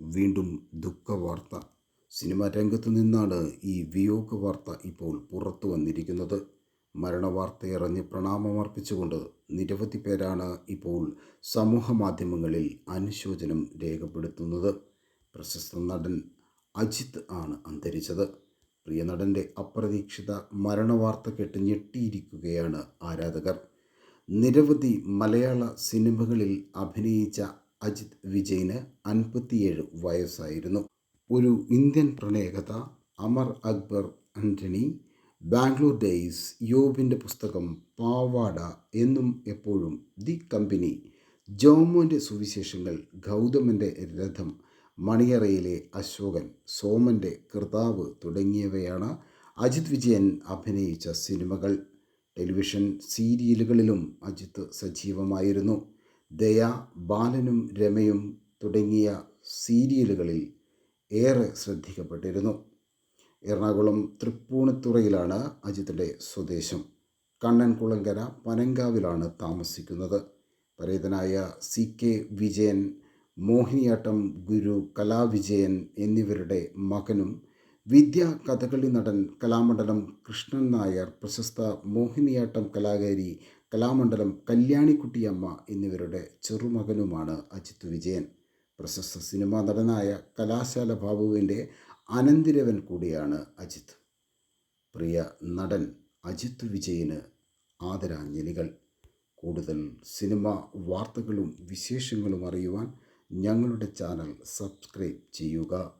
വീണ്ടും ദുഃഖവാർത്ത. സിനിമാ രംഗത്ത് നിന്നാണ് ഈ വിയോഗ വാർത്ത ഇപ്പോൾ പുറത്തു വന്നിരിക്കുന്നത്. മരണവാർത്തയറിഞ്ഞ് പ്രണാമമർപ്പിച്ചുകൊണ്ട് നിരവധി പേരാണ് ഇപ്പോൾ സമൂഹ മാധ്യമങ്ങളിൽ അനുശോചനം രേഖപ്പെടുത്തുന്നത്. പ്രശസ്ത നടൻ അജിത് ആണ് അന്തരിച്ചത്. പ്രിയ നടന്റെ അപ്രതീക്ഷിത മരണവാർത്ത കേട്ട് ഞെട്ടിയിരിക്കുകയാണ് ആരാധകർ. നിരവധി മലയാള സിനിമകളിൽ അഭിനയിച്ച അജിത് വിജയിന് അൻപത്തിയേഴ് വയസ്സായിരുന്നു. ഒരു ഇന്ത്യൻ പ്രണയകഥ അമർ അക്ബർ ആന്റണി ബാംഗ്ലൂർ ഡേയ്സ് യോബിന്റെ പുസ്തകം പാവാട എന്നും എപ്പോഴും ദി കമ്പനി. ജോമോന്റെ സുവിശേഷങ്ങൾ ഗൗതമന്റെ രഥം മണിയറയിലെ അശോകൻ സോമന്റെ കർത്താവ് തുടങ്ങിയവയാണ് അജിത് വിജയൻ അഭിനയിച്ച സിനിമകൾ. ടെലിവിഷൻ സീരിയലുകളിലും അജിത് സജീവമായിരുന്നു. ദയ ബാലനും രമയും തുടങ്ങിയ സീരിയലുകളിൽ ഏറെ ശ്രദ്ധിക്കപ്പെട്ടിരുന്നു. എറണാകുളം തൃപ്പൂണിത്തുറയിലാണ് അജിത്തിന്റെ സ്വദേശം. കണ്ണൻകുളങ്കര പനങ്കാവിലാണ് താമസിക്കുന്നത്. പരേതനായ സി കെ വിജയൻ മോഹിനിയാട്ടം ഗുരു കലാവിജയൻ എന്നിവരുടെ മകനും വിദ്യ കഥകളി നടൻ കലാമണ്ഡലം കൃഷ്ണൻ നായർ പ്രശസ്ത മോഹിനിയാട്ടം കലാകാരി കലാമണ്ഡലം കല്യാണിക്കുട്ടിയമ്മ എന്നിവരുടെ ചെറുമകനുമാണ് അജിത് വിജയൻ. പ്രശസ്ത സിനിമാ നടനായ കലാശാല ബാബുവിന്റെ അനന്തിരവൻ കൂടിയാണ് അജിത്. പ്രിയ നടൻ അജിത് വിജയന് ആദരാഞ്ജലികൾ. കൂടുതൽ സിനിമ വാർത്തകളും വിശേഷങ്ങളും അറിയുവാൻ ഞങ്ങളുടെ ചാനൽ സബ്സ്ക്രൈബ് ചെയ്യുക.